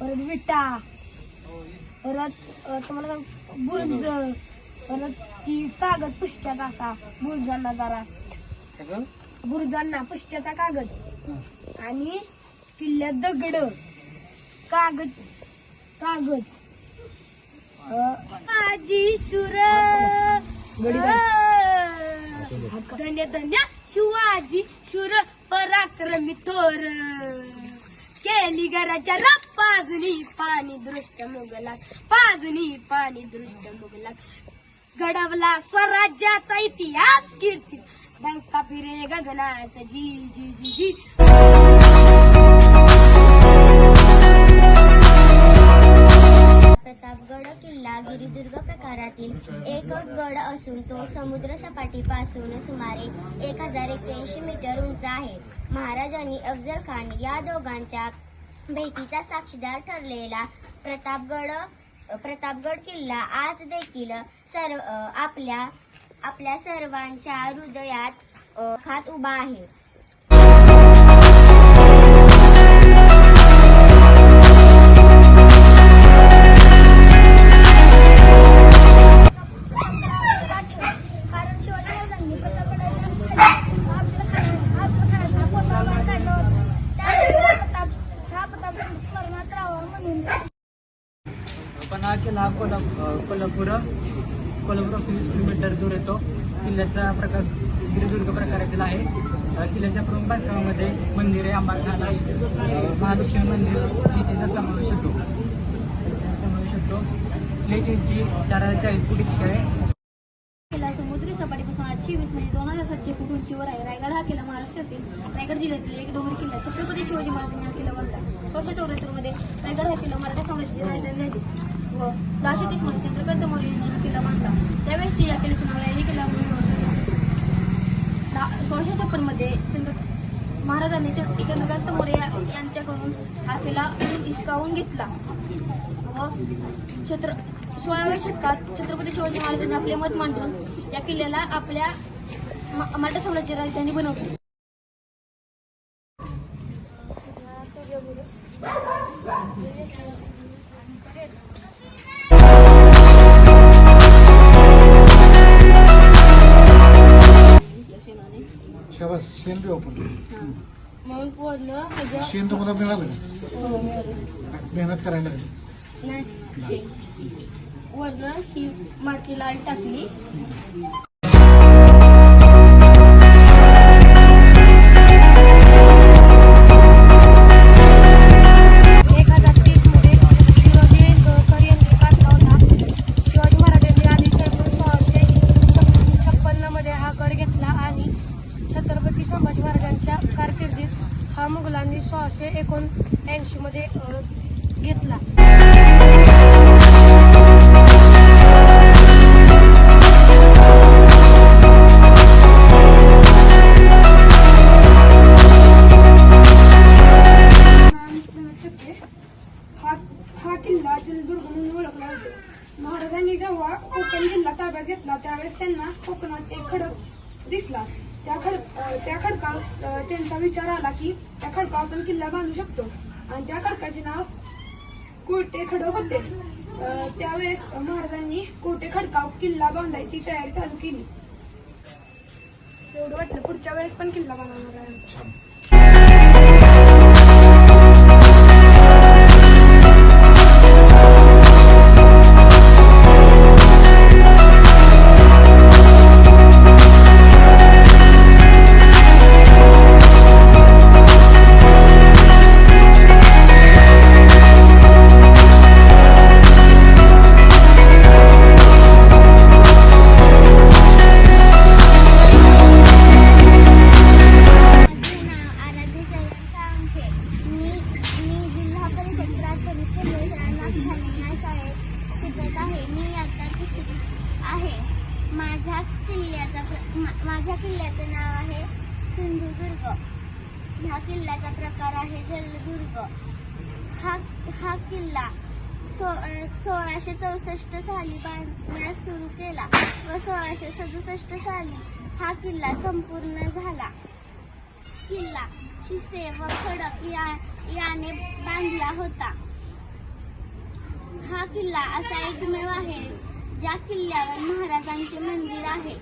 परत विटा परत तुम्हाला बुर्ज परत ती कागद पुष्ट्याचा असा बुर्जांना जरा. बुर्जांना पुष्ट्याचा कागद. आणि किल्ल्यात दगड. कागद कागद. आजी सुर. धन्य धन्य शिवाजी शूर पराक्रमी थोर. केली घराच्या पाजुनी पाणी दृष्ट मुगलात पाजुनी पाणी दृष्ट मुगलात घडवला स्वराज्याचा इतिहास कीर्तीस. डंका फिरे गगनाचा जी जी जी जी. प्रतापगड किल्ला गिरिदुर्ग प्रकारातील एक गड असून तो समुद्र सपाटीपासून सुमारे एक हजार एक्क्याऐंशी मीटर उंच आहे. महाराज आणि अफजल खान या दोघांच्या भेटीचा साक्षीदार ठरलेला प्रतापगड प्रतापगड किल्ला आज देखील सर्व आपल्या आपल्या सर्वांच्या हृदयात खात उभा आहे. हा किल्ला हा कोल्हा कोल्हापूर. कोल्हापूर वीस किलोमीटर दूर येतो. किल्ल्याचा प्रकार गिरिदुर्ग प्रकारातील आहे. किल्ल्याच्या प्रमुख बांधकामामध्ये मंदिरे आहे अं, महालक्ष्मी मंदिर इत्यादीचा समावेश होतो. समावेश होतो. किल्ल्याची चार हजार चाळीस फुटीची आहे. समुद्री सपाटीपासून आठशे वीस म्हणजे दोन हजार सातशे फूट उंचीवर आहे. रायगड हा किल्ला महाराष्ट्रातील रायगड जिल्ह्यातील एक डोंगरी किल्ला छत्रपती शिवाजी महाराजांनी हा किल्ला बांधला. सोळाशे चौऱ्याहत्तरमध्ये रायगड हा किल्ला मराठा साम्राज्याची राजधानी झाली. व दहाशे तीसमध्ये चंद्रकांत मौर्य यांनी हा किल्ला बांधला त्यावेळेस या किल्ल्याचे नाव रायरी किल्ला म्हणून सोळाशे छप्पनमध्ये चंद्र महाराजांनी चंद्रकांत मौर्य यांच्याकडून हा किल्ला हिसकावून घेतला. व छत्र सोळाव्या शतकात छत्रपती शिवाजी महाराजांनी आपले मत मांडून या किल्ल्याला आपल्या मराठा साम्राज्य राजधानी बनवली. शाबास शेण बी वापरलं मग वरनं ह्याच्या- शेण तुम्हाला मिळालं का? हो, मिळालं. मेहनत करायला लागली नाही. वरनं ही माती लाल टाकली एकोणऐंशी मध्ये घेतला. हा किल्ला जलदुर्ग म्हणून ओळखला महाराजांनी जेव्हा कोकण जिल्हा ताब्यात घेतला त्यावेळेस त्यांना कोकणात एक खडक दिसला. त्या खड त्या खडकावर त्यांचा विचार आला की त्या खडकावर आपण किल्ला बांधू शकतो. आणि त्या खडकाचे नाव कोटे खडक होते. त्यावेळेस महाराजांनी कोटे खडकावर किल्ला बांधायची तयारी चालू केली. एवढं वाटलं. पुढच्या वेळेस पण किल्ला बांधणार आहे किल्ल्याचा प्र- मा- माझ्या किल्ल्याचं नाव आहे सिंधुदुर्ग. ह्या किल्ल्याचा प्रकार आहे जलदुर्ग. हा हा किल्ला सो सोळाशे चौसष्ट साली बांधण्यास सुरू केला व सोळाशे सदुसष्ट साली हा किल्ला संपूर्ण झाला. किल्ला शिसे व खडक या याने बांधला होता. हा किल्ला असा एकमेव आहे ज्या किल्ल्यावर महाराजांचे मंदिर आहे.